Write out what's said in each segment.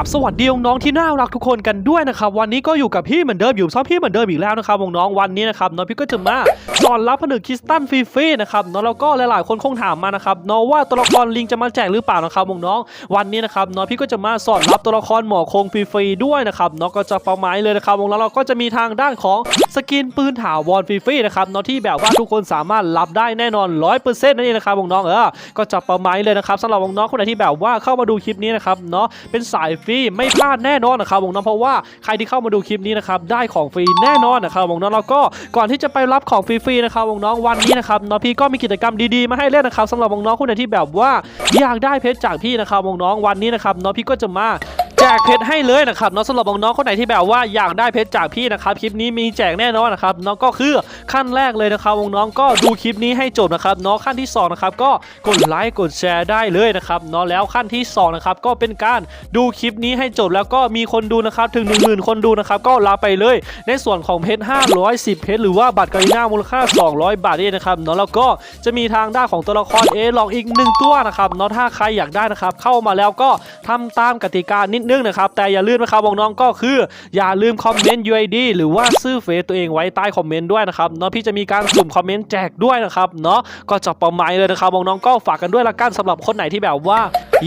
ราบสวัสดีน้องที่น่ารักทุกคนกันด้วยนะครับวันนี้ก็อยู่กับพี่เหมือนเดิมอยู่ซ้อมพี่เหมือนเดิมอีกแล้วนะครับน้องวันนี้นะครับน้องพี่ก็จะมาสอนรับผนึกคริสตันฟรีๆนะครับน้องแล้วก็หลายๆคนคงถามมานะครับน้องว่าตัวละครลิงจะมาแจกหรือเปล่านะครับน้องวันนี้นะครับน้องพี่ก็จะมาสอนรับตัวละครหมอคงฟรีๆด้วยนะครับน้องก็จะประมาณเลยนะครับองแล้วเราก็จะมีทางด้านของสกินปืนถาวรฟรีๆนะครับน้องที่แบบว่าทุกคนสามารถรับได้แน่นอน100%นั่นเองนะครับน้องเออก็จะประมาณเลยนะครับสำหรับน้องคนไหนที่แบบว่าเข้ามาดูคลิปนี้นะครับเนาะเป็นสายฟรีไม่พลาดแน่นอนนะครับน้องเพราะว่าใครที่เข้ามาดูคลิปนี้นะครับได้ของฟรีแน่นอนนะครับน้องแล้วก็ก่อนที่จะไปรับของฟรีๆนะครับวงน้องวันนี้นะครับน้องพี่ก็มีกิจกรรมดีๆมาให้เล่นนะครับสำหรับวงน้องคนไหนที่แบบว่าอยากได้เพชรจากพี่นะครับวงน้องวันนี้นะครับน้องพี่ก็จะมา แจกเพชรให้เลยนะครับเนาะสำหรับน้องๆคนไหนที่แบบว่าอยากได้เพชรจากพี่นะครับคลิปนี้มีแจกแน่นอนนะครับเนาะก็คือขั้นแรกเลยนะครับน้องก็ดูคลิปนี้ให้จบนะครับเนาะขั้นที่สองนะครับก็กดไลค์กดแชร์ได้เลยนะครับเนาะแล้วขั้นที่สองนะครับก็เป็นการดูคลิปนี้ให้จบแล้วก็มีคนดูนะครับถึง 1 0,000 คนดูนะครับก็รับไปเลย ในส่วนของเพชร510 เพชรหรือว่าบัตรกาลิน่ามูลค่า 200 บาทนี่นะครับเนาะแล้วก็จะมีทางด้านของตัวละครเอลองอีกหนึ่งตัวนะครับเนาะถ้าใครอยากได้นะครับเข้ามาแล้วก็ทำตามกติกานิดนึงนะครับ แต่อย่าลืมนะครับน้องๆก็คือ อย่าลืมคอมเมนต์ UID หรือว่าชื่อเฟซตัวเองไว้ใต้คอมเมนต์ด้วยนะครับเนาะพี่จะมีการสุ่มคอมเมนต์แจกด้วยนะครับเนาะก็จะประมาณเลยนะครับน้องๆก็ฝากกันด้วยละกันสำหรับคนไหนที่แบบว่า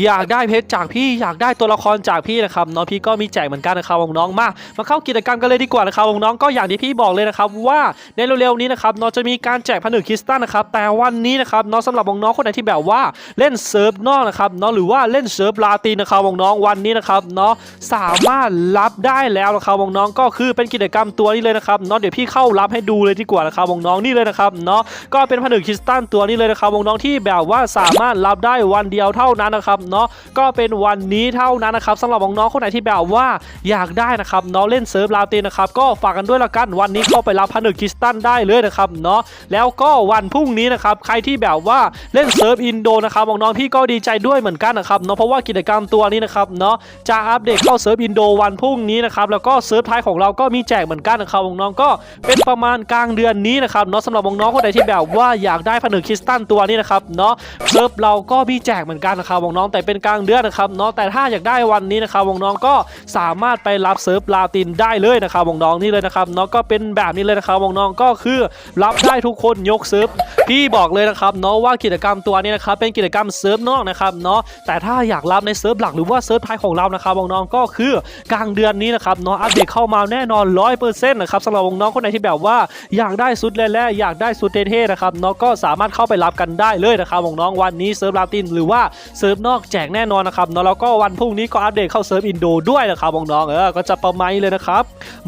อยากได้เพชรจากพี่อยากได้ตัวละครจากพี่นะครับเนาะพี่ก็มีแจกเหมือนกันนะครับน้องๆมามาเข้ากิจกรรมกันเลยดีกว่านะครับน้องๆก็อย่างที่พี่บอกเลยนะครับว่าในเร็วๆนี้นะครับเนาะจะมีการแจกผนึกคริสตัลนะครับแต่วันนี้นะครับเนาะสำหรับน้องๆคนไหนที่แบบว่าเล่นเซิร์ฟนอกนะครับเนาะหรือว่าเล่นเซิร์ฟลาตินนะครับน้องวันนี้นะครับเนาะสามารถรับได้แล้วนะครับน้องๆก็คือเป็นกิจกรรมตัวนี้เลยนะครับเนาะเดี๋ยวพี่เข้ารับให้ดูเลยดีกว่านะครับน้องๆนี่เลยนะครับเนาะก็เป็นผนึกคริสตัลตัวนี้เลยนะครับน้องๆที่แบบว่าสามารถรับได้วันเดียวเท่านั้นนะครับเนาะก็เป็นวันนี้เท่านั้นนะครับสำหรับน้องๆคนไหนที่แบบว่าอยากได้นะครับเนาะเล่นเซิร์ฟลาตินนะครับก็ฝากกันด้วยละกันวันนี้เข้าไปรับผนึกคริสตัลได้เลยนะครับเนาะแล้วก็วันพรุ่งนี้นะครับใครที่แบบว่าเล่นเซิร์ฟอินโดนะครับน้องๆพี่ก็ดีใจด้วยเหมือนกันนะครับเนาะเพราะว่ากิจกรรมตัวนี้นะครับเนาะจะอัปเดตเข้าเซิร์ฟอินโดวันพรุ่งนี้นะครับแล้วก็เซิร์ฟไทยของเราก็มีแจกเหมือนกันนะครับน้องก็เป็นประมาณกลางเดือนนี้นะครับเนาะสำหรับน้องคนไหนที่แบบว่าอยากได้ผนึกคริสตัลตัวนี้นะครับเนาะเซิร์ฟเราก็มีแจกเหมือนกันนะครับน้องแต่เป็นกลางเดือนนะครับเนาะแต่ถ้าอยากได้วันนี้นะครับน้องก็สามารถไปรับเซิร์ฟลาตินได้เลยนะครับน้องนี่เลยนะครับเนาะก็เป็นแบบนี้เลยนะครับน้องก็คือรับได้ทุกคนยกเซิร์ฟพี่บอกเลยนะครับเนาะว่ากิจกรรมตัวนี้นะครับเป็นกิจกรรมเซิร์ฟนอกนะครับเนาะแต่ถ้าอยากรับในเซิร์ฟหลักหรือว่าเซิร์ฟท้ายของเรานะครับน้องก็คือกลางเดือนนี้นะครับเนาะอัปเดตเข้ามาแน่นอน 100%นะครับสำหรับน้องคนไหนที่แบบว่าอยากได้สุดแร่ๆอยากได้สุดเท่ๆนะครับเนาะก็สามารถเข้าไปรับกันได้เลยนะครับน้องวันนี้เซิร์ฟลาตินหรือว่าเซิร์ฟนอกแจกแน่นอนนะครับเนาะแล้วก็วันพรุ่งนี้ก็อัปเดตเข้าเซิร์ฟอินโดด้วยนะครับน้องเออก็จะประมาณนี้เลยนะครับ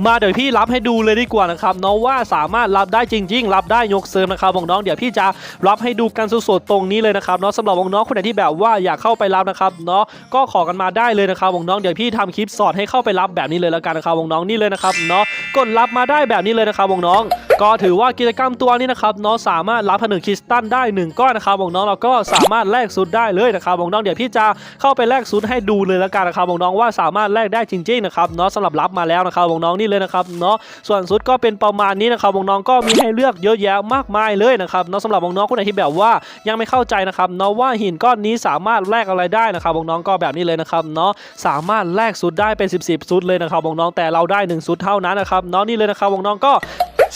มาเดี๋ยวพี่รับให้ดูเลยดีกว่านะครับเนาะว่าสามารถรับได้จริง ๆ รับได้ยกเซิร์ฟนะครับน้องเดี๋ยวพี่จะรับให้ดูกันสดๆตรงนี้เลยนะครับเนาะสำหรับน้องคนไหนที่แบบว่าอยากเข้าไปรับนะครับเนาะก็ขอกันมาได้เลยนะครับน้องๆเดี๋ยวพี่ทำคลิปสอนให้เข้าไปรับแบบนี้เลยแล้วกันนะครับวงน้องนี่เลยนะครับเนาะกดรับมาได้แบบนี้เลยนะครับวงน้องก็ถือว่ากิจกรรมตัวนี้นะครับเนาะสามารถรับผนึกคริสตัลได้หนึ่งก้อนนะครับน้องๆแล้วก็สามารถแลกซุดได้เลยนะครับน้องเดี๋ยวพี่จะเข้าไปแลกซุดให้ดูเลยแล้วกันนะครับน้องว่าสามารถแลกได้จริงๆนะครับเนาะสำหรับรับมาแล้วนะครับน้องนี่เลยนะครับเนาะส่วนซุดก็เป็นประมาณนี้นะครับน้องก็มีให้เลือกเยอะแยะมากมายเลยนะครับเนาะสำหรับน้องคนไหนที่แบบว่ายังไม่เข้าใจนะครับเนาะว่าหินก้อนนี้สามารถแลกอะไรได้นะครับน้องก็แบบนี้เลยนะครับเนาะสามารถแลกซุดได้เป็น 10 10ซุดเลยนะครับน้องแต่เราได้1ซุดเท่านั้นนะครับเนาะนี่เลยนะครับน้องก็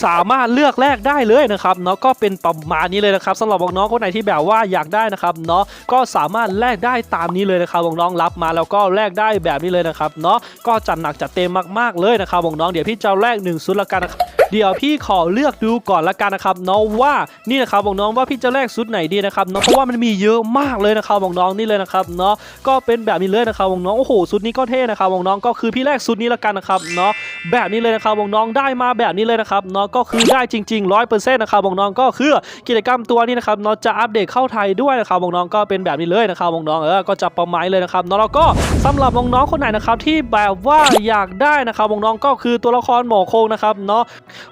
สามารถเลือกแลกได้เลยนะครับเนาะก็เป็นประมาณนี้เลยนะครับสำหรับน้องๆคนไหนที่แบบว่าอยากได้นะครับเนาะก็สามารถแลกได้ตามนี้เลยนะครับน้องๆรับมาแล้วก็แลกได้แบบนี้เลยนะครับเนาะก็จัดหนักจัดเต็มมากๆเลยนะครับน้องๆเดี๋ยวพี่จะแลกหนึ่งซุดละกันนะครับ เดี๋ยวพี่ขอเลือกดูก่อนละกันนะครับเนาะว่านี่นะครับบอกน้องว่าพี่จะแลกซุดไหนดีนะครับเนาะเพราะว่ามันมีเยอะมากเลยนะครับบอกน้องนี่เลยนะครับเนาะก็เป็นแบบนี้เลยนะครับบอกน้องโอ้โหซุดนี้ก็เท่นะครับบอกน้องก็คือพี่แลกซุดนี้ละกันนะครับเนาะแบบนี้เลยนะครับบอกน้องได้มาแบบนี้เลยนะครับเนาะก็คือได้จริงๆร้อยเปอร์เซ็นต์นะครับบอกน้องก็คือกิจกรรมตัวนี้นะครับเนาะจะอัปเดตเข้าไทยด้วยนะครับบอกน้องก็เป็นแบบนี้เลยนะครับบอกน้องเออก็จะประมาณเลยนะครับเนาะแล้วก็สำหรับน้องๆคนไหนนะครับที่แบบว่าอยากได้นะครับน้องก็คือตัวละครหมอโคงนะครับเนาะ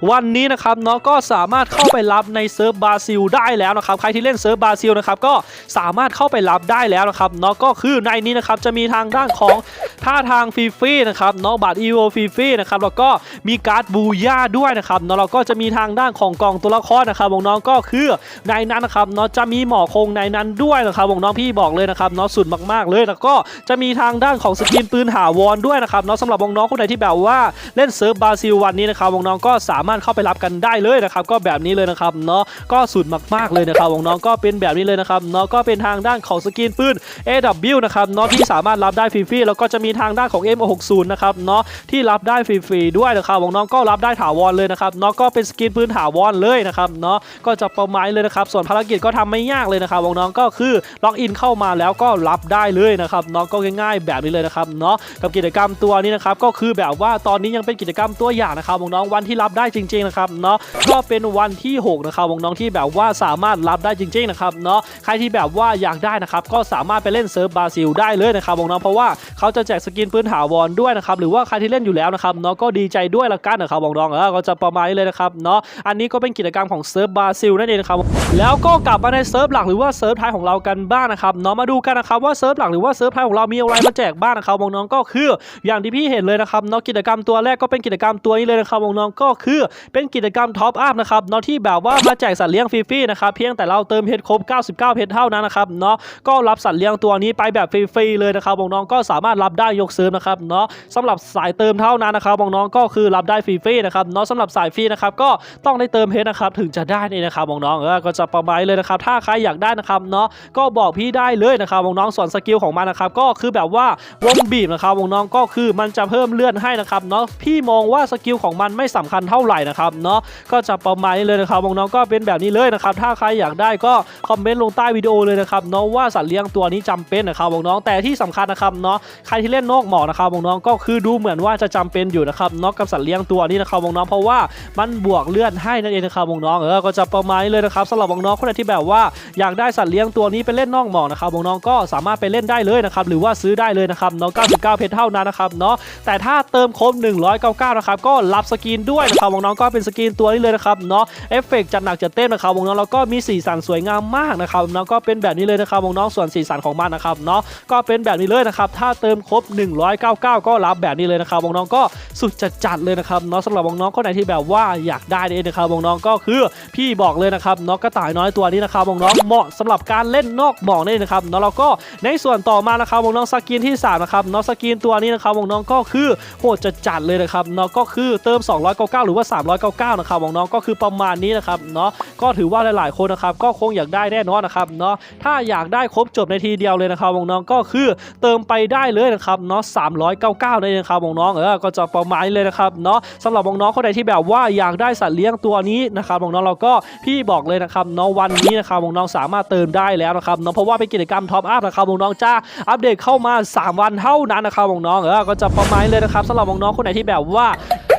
วันนี้นะครับเนาะก็สามารถเข้าไปรับในเซิร์ฟบราซิลได้แล้วนะครับใครที่เล่นเซิร์ฟบราซิลนะครับก็สามารถเข้าไปรับได้แล้วนะครับเนาะก็คือในนี้นะครับจะมีทางด้านของท่าทางฟรีฟรีนะครับเนาะบัตรอีโวฟรีฟรีนะครับแล้วก็มีการ์ดบูย่าด้วยนะครับเนาะแล้วก็จะมีทางด้านของกล่องตัวละครนะครับน้องก็คือในนั้นนะครับเนาะจะมีหมอคงในนั้นด้วยนะครับน้องพี่บอกเลยนะครับเนาะสุดมากๆเลยแล้วก็จะมีทางด้านของสกินปืนหาวรด้วยนะครับเนาะสำหรับน้องคนไหนที่แบบว่าเล่นเซิร์ฟบราซิลวันนี้นะครับน้องก็สาามารถเข้าไปรับกันได้เลยนะครับก็แบบนี้เลยนะครับเนาะก็สุดมากๆเลยนะครับน้องก็เป็นแบบนี้เลยนะครับเนาะก็เป็นทางด้านของสกินปืน AW นะครับเนาะที่สามารถรับได้ฟรีๆแล้วก็จะมีทางด้านของ M60 นะครับเนาะที่รับได้ฟรีๆด้วยนะครับน้องก็รับได้ถาวรเลยนะครับเนาะก็เป็นสกินปืนถาวรเลยนะครับเนาะก็จะประมาณเลยนะครับส่วนภารกิจก็ทำไม่ยากเลยนะครับน้องก็คือล็อกอินเข้ามาแล้วก็รับได้เลยนะครับเนาะก็ง่าย ๆ แบบนี้เลยนะครับเนาะกับกิจกรรมตัวนี้นะครับก็คือแบบว่าตอนนี้ยังเป็นกิจกรรมตัวอย่างนะครับน้องวันที่รับได้จริงๆนะครับเนาะก็เป็นวันที่6นะครับน้องที่แบบว่าสามารถรับได้จริงๆนะครับเนาะใครที่แบบว่าอยากได้นะครับก็สามารถไปเล่นเซิร์ฟบราซิลได้เลยนะครับน้องเพราะว่าเขาจะแจกสกินปืนถาวรด้วยนะครับหรือว่าใครที่เล่นอยู่แล้วนะครับเนาะก็ดีใจด้วยละกันนะครับน้องเออก็จะประมาณนี้เลยนะครับเนาะอันนี้ก็เป็นกิจกรรมของเซิร์ฟบราซิลนั่นเองนะครับแล้วก็กลับมาในเซิร์ฟหลักหรือว่าเซิร์ฟไทยของเรากันบ้างนะครับเนาะมาดูกันนะครับว่าเซิร์ฟหลักหรือว่าเซิร์ฟไทยของเรามีอะไรมาแจกบ้างนะครับน้องก็คืออย่างที่พี่เห็นเลยนะครับเนาะกิจกรรมตัวแรกก็เป็นกิจกรรมตัวนี้เลยนะครับน้องก็คือเป็นกิจกรรมท็อปอัพนะครับเนาะที่แบบว่ามาแจกสัตว์เลี้ยงฟรีๆนะครับเพียงแต่เราเติมเพชรครบ 99 เพชรเท่านั้นนะครับเนาะก็รับสัตว์เลี้ยงตัวนี้ไปแบบฟรีๆเลยนะครับน้องก็สามารถรับได้ยกเซิร์ฟนะครับเนาะสำหรับสายเติมเท่านั้นนะครับน้องก็คือรับได้ฟรีๆนะครับเนาะสำหรับสายฟรีนะครับก็ต้องได้เติมเพชรนะครับถึงจะได้นี่นะครับน้องเออก็จะประมาณเลยนะครับถ้าใครอยากได้นะครับเนาะก็บอกพี่ได้เลยนะครับน้องส่วนสกิลของมันนะครับก็คือแบบว่าวงบีบนะครับน้องก็คือมันจะเพิ่มเลื่อนให้นะครับเนาะพี่มองว่าสกิลของมันไม่สำคัญเท่าาไหร่นะครับเนาะก็จะประมาณนี้เลยนะครับน้องๆก็เป็นแบบนี้เลยนะครับถ้าใครอยากได้ก็คอมเมนต์ลงใต้วิดีโอเลยนะครับเนาะว่าสัตว์เลี้ยงตัวนี้จำเป็นนะครับน้องๆแต่ที่สำคัญนะครับเนาะใครที่เล่นนกหมอกนะครับน้องๆก็คือดูเหมือนว่าจะจำเป็นอยู่นะครับเนาะกับสัตว์เลี้ยงตัวนี้นะครับน้องๆเพราะว่ามันบวกเลื่อนให้นั่นเองนะครับน้องๆเออก็จะประมาณนี้เลยนะครับสำหรับน้องๆคนไหนที่แบบว่าอยากได้สัตว์เลี้ยงตัวนี้ไปเล่นนอกหมอกนะครับน้องๆก็สามารถไปเล่นได้เลยนะครับหรือว่าซื้อได้เลยนะครับเนาะ99เพชรเท่านั้นนะครับเนาะแต่ถ้าเติมครบ199นะครับก็รับสกินด้วยนะครับน้องก็เป็นสกินตัวนี้เลยนะครับเนาะเอฟเฟกต์จัดหนักจัดเต็มนะครับวงน้องแล้วก็มีสีสันสวยงามมากนะครับน้องก็เป็นแบบนี้เลยนะครับวงน้องส่วนสีสันของมันนะครับเนาะก็เป็นแบบนี้เลยนะครับถ้าเติมครบ 199 ก็รับแบบนี้เลยนะครับวงน้องก็สุดจัดจัดเลยนะครับเนาะสำหรับวงน้องคนไหนที่แบบว่าอยากได้เนี่ยนะครับวงน้องก็คือพี่บอกเลยนะครับเนาะกระต่ายน้อยตัวนี้นะครับวงน้องเหมาะสำหรับการเล่นนอกหมอกนี่นะครับเนาะแล้วก็ในส่วนต่อมานะครับวงน้องสกินที่สามนะครับเนาะสกินตัวนี้นะครับวงน้องก็คือโหดจัดจัดเลยนะครับเนาะก็คือเติม 299หรือว่า 399นะครับน้องก็คือประมาณนี้นะครับเนาะก็ถือว่าหลายๆคนนะครับก็คงอยากได้แน่นอนนะครับเนาะถ้าอยากได้ครบจบในทีเดียวเลยนะครับน้องก็คือเติมไปได้เลยนะครับเนาะ399เลยนะครับน้องเออก็จะประมาณนี้เลยนะครับเนาะสำหรับน้องคนใดที่แบบว่าอยากได้สัตว์เลี้ยงตัวนี้นะครับน้องเราก็พี่บอกเลยนะครับเนาะวันนี้นะครับน้องสามารถเติมได้แล้วนะครับเนาะเพราะว่าเป็นกิจกรรมท็อปอัพนะครับน้องๆจะอัปเดตเข้ามา 3 วันเท่านั้นนะครับน้องเออก็จะประมาณนี้เลยนะครับสำหรับน้องคนไหนที่แบบว่า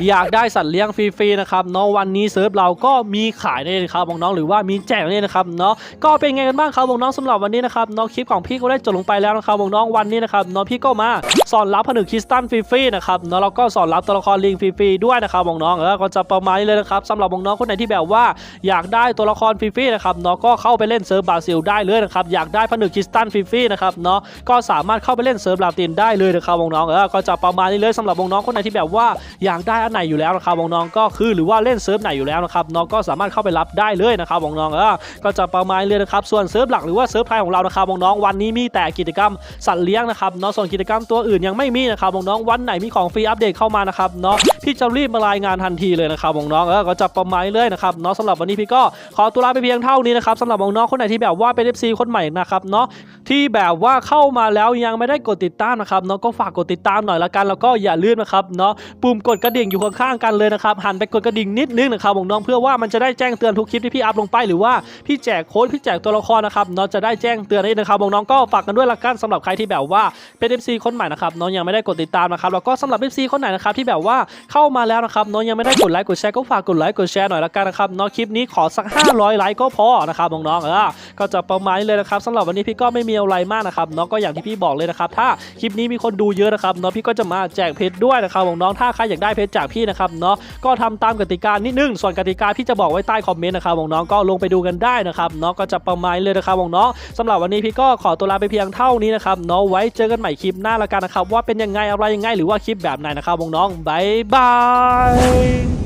อยากได้สัตว์เลี้ยงฟรีๆนะครับเนาะวันนี้เซิร์ฟเราก็มีขายนี่นะครับน้องๆหรือว่ามีแจกนี่นะครับเนาะก็เป็นไงกันบ้างครับน้องสำหรับวันนี้นะครับเนาะคลิปของพี่ก็ได้จบลงไปแล้วนะครับน้องวันนี้นะครับเนาะพี่ก็มาสอนรับผนึกคริสตัลฟรีๆนะครับเนาะแล้วก็สอนรับตัวละครลิงฟรีๆด้วยนะครับน้องเออก็จะประมาณนี้เลยนะครับสำหรับน้องคนไหนที่แบบว่า อยากได้ตัวละครฟรีๆนะครับเนาะก็เข้าไปเล่นเซิร์ฟบราซิลได้เลยนะครับอยากได้ผนึกคริสตัลฟรีๆนะครับเนาะก็สามารถเข้าไปเล่นเซิร์ฟลาตินได้เลยนะครับน้องเออก็จะประมาณนี้เลยสำหรับน้องคนไหนที่แบบว่าอยากได้อันไหนอยู่แล้วนะครับน้องก็คือหรือว่าเล่นเซิร์ฟไหนอยู่แล้วนะครับน้องก็สามารถเข้าไปรับได้เลยนะครับน้องๆเออก็จะประมาณเลยนะครับส่วนเซิร์ฟหลักหรือว่าเซิร์ฟไทยของเรานะครับน้องวันนี้มีแต่กิจกรรมสัตว์เลี้ยงนะครับเนาะส่วนกิจกรรมตัวอื่นยังไม่มีนะครับน้องวันไหนมีของฟรีอัปเดตเข้ามานะครับเนาะพี่จะรีบมารายงานทันทีเลยนะครับน้องเออก็จะประมาณเลยนะครับเนาะสำหรับวันนี้พี่ก็ขอตัวลาไปเพียงเท่านี้นะครับสำหรับน้องคนไหนที่แบบว่าเป็น FC คนใหม่นะครับเนาะที่แบบว่าเข้ามาแล้วยังไม่ได้กดติดตามนะครับเนาะก็ฝากกดติดตามหน่อยละกันแล้วก็อย่าลืมนะครับเนาะปุ่มกดกระดิ่งอยู่ข้างๆกันเลยนะครับหันไปกดกระดิ่งนิดนึงนะครับน้องๆเพื่อว่ามันจะได้แจ้งเตือนทุกคลิปที่พี่อัพลงไปหรือว่าพี่แจกโค้ดพี่แจกตัวละครนะครับเนาะจะได้แจ้งเตือนให้นะครับน้องๆก็ฝากกันด้วยละกันสำหรับใครที่แบบว่าเป็น FC คนใหม่นะครับเนาะยังไม่ได้กดติดตามนะครับแล้วก็สำหรับ FC คนไหนนะครับที่แบบว่าเข้ามาแล้วนะครับเนาะยังไม่ได้กดไลค์กดแชร์ก็ฝากกดไลค์กดแชร์หน่อยละกันนะครับเนาะคลิปนี้ขอสัก 500 ไลค์ก็พอนะครับน้องๆเออ ก็จะประมาณนี้เลยนะครับสำหรับวันนี้พี่ก็ไม่มีอะไรมากนะครับเนาะก็อย่างที่พี่บอกเลยนะครับถ้าคลิปนี้มีคนดูเยอะนะครับเนาะพี่ก็จะมาแจกเพชรด้วยนะครับน้องถ้าใครอยากได้เพชรจากพี่นะครับเนาะก็ทำตามกติกานิดนึงส่วนกติกาพี่จะบอกไว้ใต้คอมเมนต์นะครับน้องก็ลงไปดูกันได้นะครับเนาะก็จะประมาณนี้เลยนะครับน้องสำหรับวันนี้พี่ก็ขอตัวลาไปเพียงเท่านี้นะครับเนาะไว้เจอกันใหม่คลิปหน้าละกันนะครับว่าเป็นยังไงอะไรยังไงหรือว่าคลิปแบบไหนนะครับน้องบายบาย